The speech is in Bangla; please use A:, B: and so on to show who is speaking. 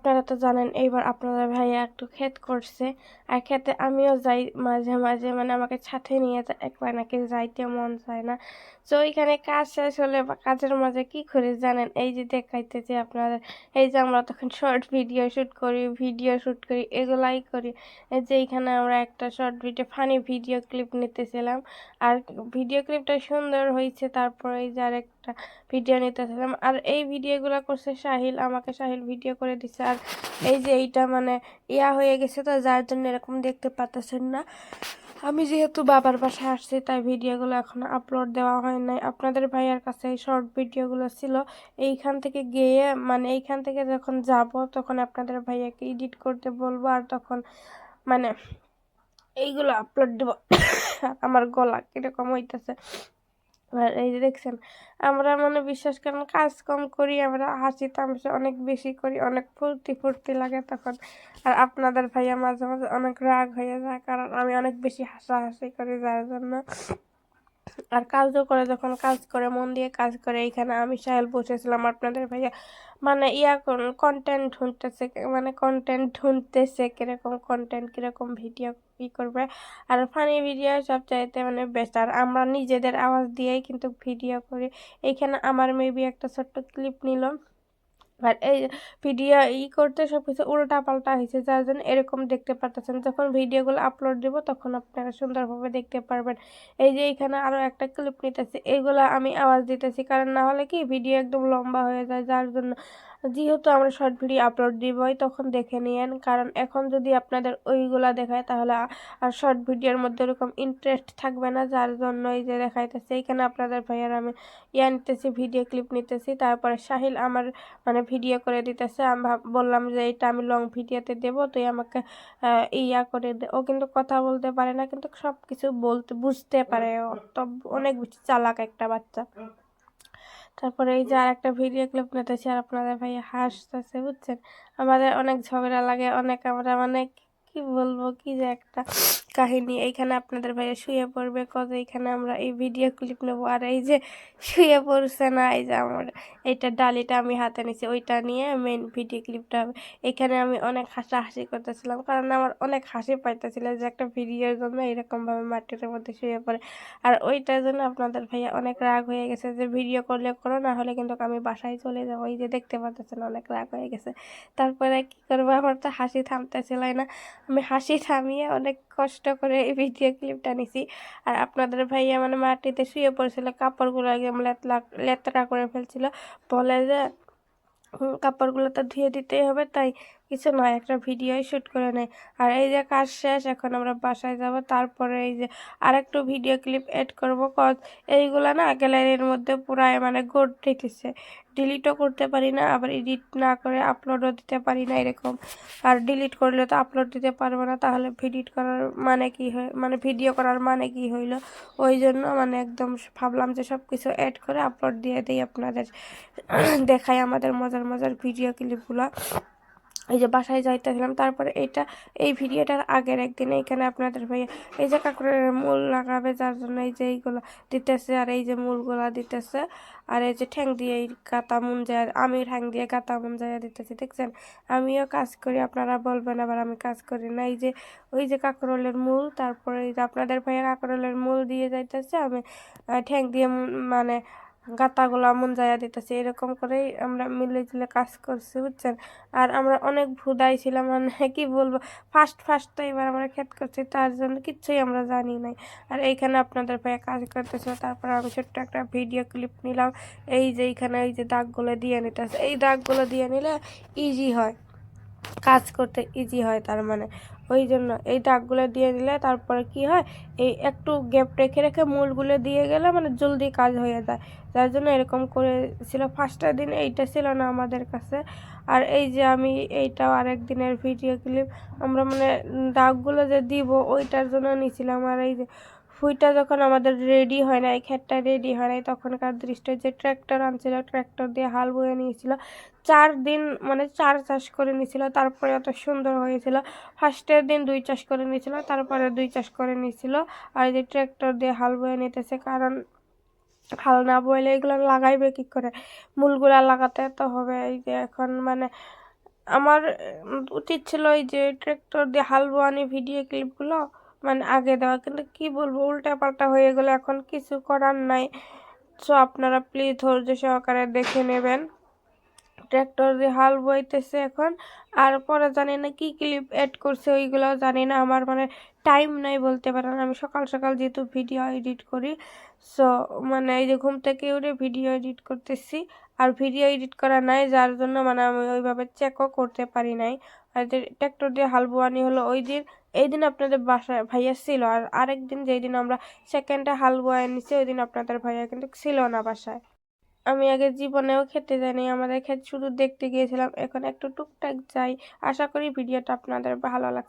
A: আপনারা তো জানেন, এইবার আপনাদের ভাইয়া একটু ক্ষেত করছে। আর খেতে আমিও যাই মাঝে মাঝে মানে আমাকে সাথে নিয়ে যায়, একবার নাকি যাইতে মন চায় না। তো ওইখানে কাজ শেষ হলে বা কাজের মাঝে কি করি জানেন? এই যে দেখাইতেছি আপনাদের, এই যে আমরা তখন শর্ট ভিডিও শ্যুট করি ভিডিও শ্যুট করি, এগুলাই করি। এই যে এইখানে আমরা একটা short video funny video clip নিতেছিলাম। আর ভিডিও ক্লিপটা সুন্দর হয়েছে তারপরে এই যে আরেকটা ভিডিও নিতেছিলাম। আর এই ভিডিওগুলো করছে সাহিল আমাকে সাহিল ভিডিও করে দিছে। আর এই যে এইটা মানে ইয়া হয়ে গেছে তো, যার জন্য এরকম দেখতে পাচ্ছেন না। আমি যেহেতু বাবার বাসায় আসছি, তাই ভিডিওগুলো এখনও আপলোড দেওয়া হয় নাই। আপনাদের ভাইয়ার কাছে এই শর্ট ভিডিওগুলো ছিল। এইখান থেকে গিয়ে মানে এইখান থেকে যখন যাব, তখন আপনাদের ভাইয়াকে এডিট করতে বলব, আর তখন মানে এইগুলো আপলোড দেবো। আমার গলা কীরকম হইতেছে। আর এই যে দেখছেন, আমরা মানে বিশ্বাস করেন কাজ কম করি, আমরা হাসি তামাশা অনেক বেশি করি, অনেক ফুর্তি ফুর্তি লাগে তখন। আর আপনাদের ভাইয়া মাঝে মাঝে অনেক রাগ হয়ে যায়, কারণ আমি অনেক বেশি হাসাহাসি করি যার জন্য। আর কাজও করে, যখন কাজ করে, মন দিয়ে কাজ করে, এইখানে আমি সাহেল বসেছিলাম আপনাদের ভাইয়া। মানে ইয়া কন্টেন্ট ঢুনতেছে মানে কন্টেন্ট ঢুনতেছে কীরকম কন্টেন্ট কীরকম ভিডিও ই করবে। আর ফানি ভিডিও সব চাইতে মানে বেস্ট আর আমরা নিজেদের আওয়াজ দিয়েই কিন্তু ভিডিও করি। এইখানে আমার মেবি একটা ছোট্ট ক্লিপ নিলাম। আর এই ভিডিও ই করতে সব কিছু উল্টা পাল্টা হয়েছে, যার জন্য এরকম দেখতে পারতেছেন। যখন ভিডিওগুলো আপলোড দেব, তখন আপনারা সুন্দরভাবে দেখতে পারবেন। এই যে এখানে আরও একটা ক্লিপ নিতেছি, এগুলো আমি আওয়াজ দিতেছি। কারণ না হলে কি ভিডিও একদম লম্বা হয়ে যায়, যার জন্য যেহেতু আমরা শর্ট ভিডিও আপলোড দিবই, তখন দেখে নিয়েন। কারণ এখন যদি আপনাদের ওইগুলা দেখায়, তাহলে আর শর্ট ভিডিওর মধ্যে ওরকম ইন্টারেস্ট থাকবে না, যার জন্য এই যে দেখাইতেছে। এইখানে আপনাদের ভাইয়ার আমি ইয়া নিতেছি ভিডিও ক্লিপ নিতেছি। তারপরে সাহিল আমার মানে ভিডিও করে দিতেছে। আমি বললাম যে, এটা আমি লং ভিডিওতে দেব, তুই আমাকে ইয়া করে দে। ও কিন্তু কথা বলতে পারে না, কিন্তু সব কিছু বলতে, বুঝতে পারে। ও তো অনেক বেশি চালাক একটা বাচ্চা। তারপরে এই যে আর একটা ভিডিও ক্লিপ নিতেছি আর আপনাদের ভাই হাসতেছে, বুঝছেন? আমাদের অনেক ঝগড়া লাগে, অনেক আমরা মানে কি বলব, কি যে একটা কাহিনী এইখানে আপনাদের ভাইয়া শুয়ে পড়বে, কত এইখানে আমরা এই ভিডিও ক্লিপ নেব। আর এই যে শুয়ে পড়ছে না, এই যে আমার এইটা ডালিটা আমি হাতে নিছি, ওইটা নিয়ে মেন ভিডিও ক্লিপটা হবে। এখানে আমি অনেক হাসাহাসি করতেছিলাম, কারণ আমার অনেক হাসি পাইতেছিল যে একটা ভিডিওর জন্য এরকমভাবে মাটির মধ্যে শুয়ে পড়ে। আর ওইটার জন্য আপনাদের ভাইয়া অনেক রাগ হয়ে গেছে যে ভিডিও করলে করো, না হলে কিন্তু আমি বাসায় চলে যাব। এই যে দেখতে পাচ্ছেন অনেক রাগ হয়ে গেছে। তারপরে কি করব, আমার তো হাসি থামতেছিল না। আমি হাসি থামিয়ে অনেক কষ্ট করে এই ভিডিও ক্লিপটা নিছি। আর আপনাদের ভাইয়া মানে মাটিতে শুয়ে পড়েছিল, কাপড়গুলো একদম লেতলা লেতরা করে ফেলছিল। বলে যে কাপড়গুলো তো ধুয়ে দিতেই হবে, তাই কিছু নয়, একটা ভিডিওই শ্যুট করে নেয়। আর এই যে কাজ শেষ, এখন আমরা বাসায় যাব। তারপরে এই যে আরেকটু ভিডিও ক্লিপ এড করব। কজ এইগুলো না গ্যালারির মধ্যে পুরাই মানে গোড রেখেছে ডিলিটও করতে পারি না, আবার এডিট না করে আপলোডও দিতে পারি না এরকম। আর ডিলিট করলে তো আপলোড দিতে পারব না, তাহলে ভিডিট করার মানে কি হয়? মানে ভিডিও করার মানে কি হইল? ওই জন্য মানে একদম ভাবলাম যে সব কিছু অ্যাড করে আপলোড দিয়ে দিই আপনাদের। দেখাই আমাদের মজার মজার ভিডিও ক্লিপগুলো এই যে বাসায় যাইতেছিলাম তারপরে এইটা, এই ভিডিওটার আগের একদিন এইখানে আপনাদের ভাইয়া, এই যে কাকুরের মূল লাগাবে, যার জন্য এই যে এইগুলো দিতেছে, আর এই যে মূলগুলা দিতেছে, আর এই যে ঠ্যাং দিয়ে এই কাতা মুঞ্জায় আমি ঠ্যাং দিয়ে কাতা মুঞ্জায় দিতেছি, দেখছেন? আমিও কাজ করি, আপনারা বলবেন, আবার আমি কাজ করি না। এই যে, ওই যে কাকরলের মূল, তারপরে এই যে আপনাদের ভাইয়া কাকরলের মূল দিয়ে যাইতেছে, আমি ঠ্যাং দিয়ে মানে গাতাগুলা মন যাইয়া দিতেছে, এরকম করেই আমরা মিলে ঝিলে কাজ করছি, বুঝছেন? আর আমরা অনেক ভুদাই ছিলাম মানে কি বলব? ফার্স্ট ফার্স্ট তো এবার আমরা খেত করছি, তার জন্য কিচ্ছুই আমরা জানি নাই। আর এইখানে আপনাদের ভাইয়া কাজ করতেছে, তারপর আমি ছোট্ট একটা ভিডিও ক্লিপ নিলাম। এই যে এইখানে এই যে দাগগুলো দিয়ে নিতেছে, এই দাগগুলো দিয়ে নিলে ইজি হয়। কাজ করতে ইজি হয় তার মানে। ওই জন্য এই দাগগুলো দিয়ে দিলে তারপরে কি হয়, এই একটু গ্যাপ রেখে রেখে মূলগুলো দিয়ে গেলে মানে জলদি কাজ হয়ে যায়। যার জন্য এরকম করেছিল ফার্স্টের দিন এইটা ছিল না আমাদের কাছে। আর এই যে আমি এইটাও আরেক দিনের ভিডিও ক্লিপ আমরা মানে দাগগুলো যে দিব ওইটার জন্য নিয়েছিলাম আর এই যে ফুইটা যখন আমাদের রেডি হয় না এই ক্ষেতটা রেডি হয় নাই, তখনকার দৃশ্য যে ট্র্যাক্টর আনছিল ট্র্যাক্টর দিয়ে হাল বয়ে নিয়েছিল, চার দিন মানে চার চাষ করে নিয়েছিল, তারপরে এত সুন্দর হয়েছিল। ফার্স্টের দিন দুই চাষ করে নিয়েছিল, তারপরে দুই চাষ করে নিয়েছিল। আর এই যে ট্র্যাক্টর দিয়ে হাল বয়ে নিতেছে, কারণ হাল না বইলে এগুলো লাগাইবে কী করে? মূলগুলা লাগাতে তো হবে, এই যে এখন মানে আমার উচিত ছিল ওই যে ট্র্যাক্টর দিয়ে হাল বোয়ানি ভিডিও ক্লিপগুলো মানে আগে দেওয়া। কিন্তু কি বলব উল্টা পাল্টা হয়ে গেলে। এখন কিছু করার নাই। সো আপনারা প্লিজ ধৈর্য সহকারে দেখে নেবেন। ট্র্যাক্টর দিয়ে হাল বইতেছে এখন। আর পরে জানি না কি ক্লিপ অ্যাড করছে ওইগুলোও জানি না। আমার মানে টাইম নাই বলতে পারেন। আমি সকাল সকাল যেহেতু ভিডিও এডিট করি। সো মানে এই যে ঘুম থেকে উঠে ভিডিও এডিট করতেছি। আর ভিডিও এডিট করা নাই, যার জন্য মানে আমি ওইভাবে চেকও করতে পারি নাই। আর ট্র্যাক্টর দিয়ে হাল বোয়ানি হলো ওই দিন, এই দিন আপনাদের বাসায় ভাইয়া ছিল। আর আরেক দিন যেই দিন আমরা সেকেন্ডে হাল বোয়াই নিছি ওই দিন আপনাদের ভাইয়া কিন্তু ছিল না বাসায়। আমি আগে জীবনেও খেতে যাইনি, আমাদের ক্ষেত শুধু দেখতে গিয়েছিলাম, এখন একটু টুকটাক যাই। আশা করি ভিডিওটা আপনাদের ভালো লাগছে।